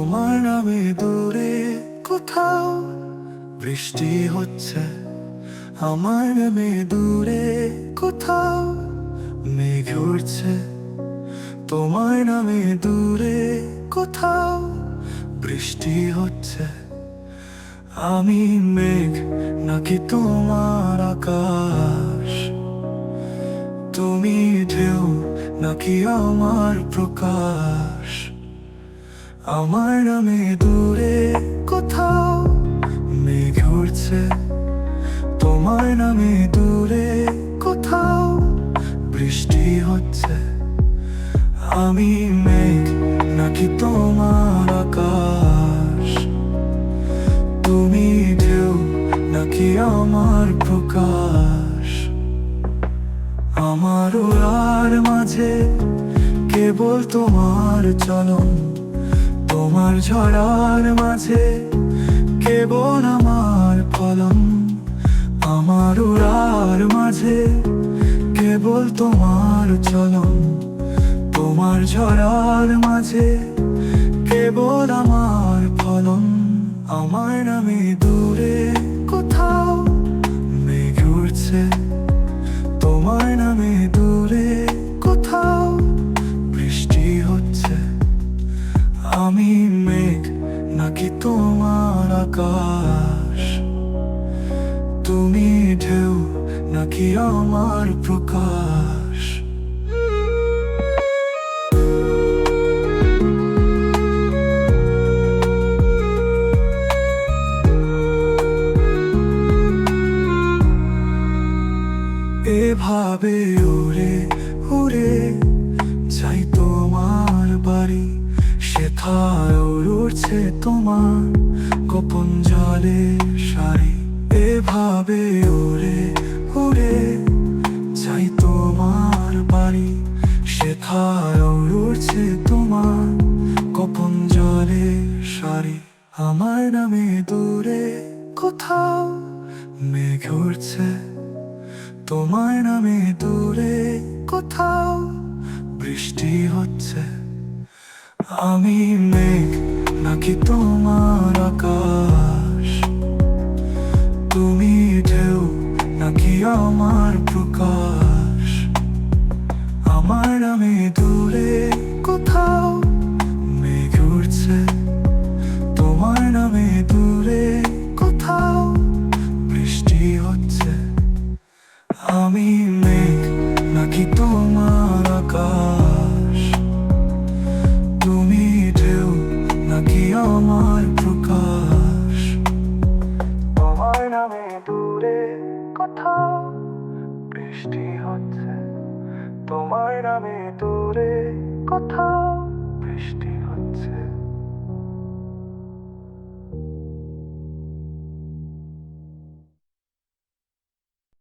নামে দূরে কোথাও বৃষ্টি হচ্ছে। আমার নামে দূরে কোথাও মেঘ উড়ছে। তোমার নামে দূরে কোথাও বৃষ্টি হচ্ছে। আমি মেঘ নাকি তোমার আকাশ? তুমি ঢেউ নাকি আমার প্রকাশ? আমার নামে দূরে কোথাও মেঘ উড়ছে। তোমার নামে দূরে কোথাও বৃষ্টি হচ্ছে। আমি মেঘ নাকি তোমার আকাশ? তুমি ঢেউ নাকি আমার প্রকাশ? আমার ওরার মাঝে কেবল তোমার চলন। তোমার ঝড়ার মাঝে কেবল আমার পলম আমার উড়ার মাঝে কেবল তোমার চলন। তোমার ঝড়ার মাঝে কেবল আমার আমি মেঘ নাকি তোমার আকাশ? তুমি ঢেউ নাকি আমার প্রকাশ? এভাবে উড়ে উড়ে গোপন জলে শাড়ি এভাবে উড়ে উড়ে যাই তোমার বাড়ি। সেথায় উড়ছে তোমার গোপন জলে শাড়ি আমার নামে দূরে কোথাও মেঘ উড়ছে। তোমার নামে দূরে কোথাও বৃষ্টি হচ্ছে। আমি মেঘ নাকি তোমার আমার প্রকাশ। আমার আমি দূরে হচ্ছে তোমার নামে দূরে কোথাও বৃষ্টি হচ্ছে।